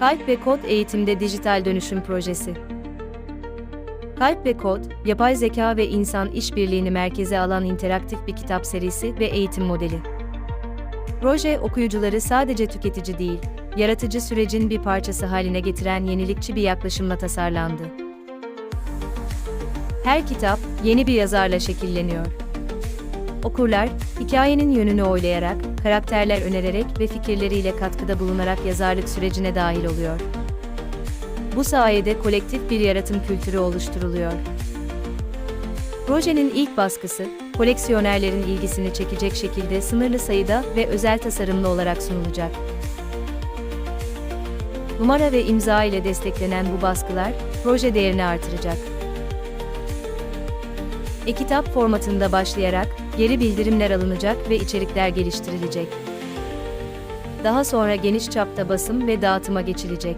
Kalp ve Kod Eğitimde Dijital Dönüşüm Projesi Kalp ve Kod, yapay zeka ve insan işbirliğini merkeze alan interaktif bir kitap serisi ve eğitim modeli. Proje okuyucuları sadece tüketici değil, yaratıcı sürecin bir parçası haline getiren yenilikçi bir yaklaşımla tasarlandı. Her kitap yeni bir yazarla şekilleniyor. Okurlar, hikayenin yönünü oylayarak, karakterler önererek ve fikirleriyle katkıda bulunarak yazarlık sürecine dahil oluyor. Bu sayede kolektif bir yaratım kültürü oluşturuluyor. Projenin ilk baskısı, koleksiyonerlerin ilgisini çekecek şekilde sınırlı sayıda ve özel tasarımlı olarak sunulacak. Numara ve imza ile desteklenen bu baskılar, proje değerini artıracak. E-kitap formatında başlayarak, geri bildirimler alınacak ve içerikler geliştirilecek. Daha sonra geniş çapta basım ve dağıtıma geçilecek.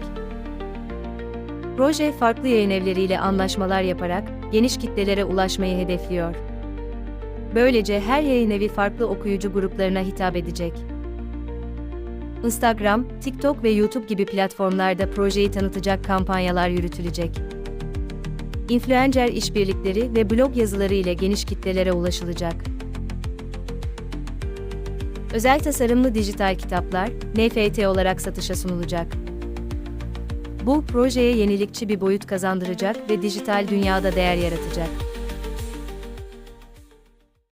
Proje farklı yayın evleriyle anlaşmalar yaparak geniş kitlelere ulaşmayı hedefliyor. Böylece her yayın evi farklı okuyucu gruplarına hitap edecek. Instagram, TikTok ve YouTube gibi platformlarda projeyi tanıtacak kampanyalar yürütülecek. Influencer işbirlikleri ve blog yazıları ile geniş kitlelere ulaşılacak. Özel tasarımlı dijital kitaplar, NFT olarak satışa sunulacak. Bu, projeye yenilikçi bir boyut kazandıracak ve dijital dünyada değer yaratacak.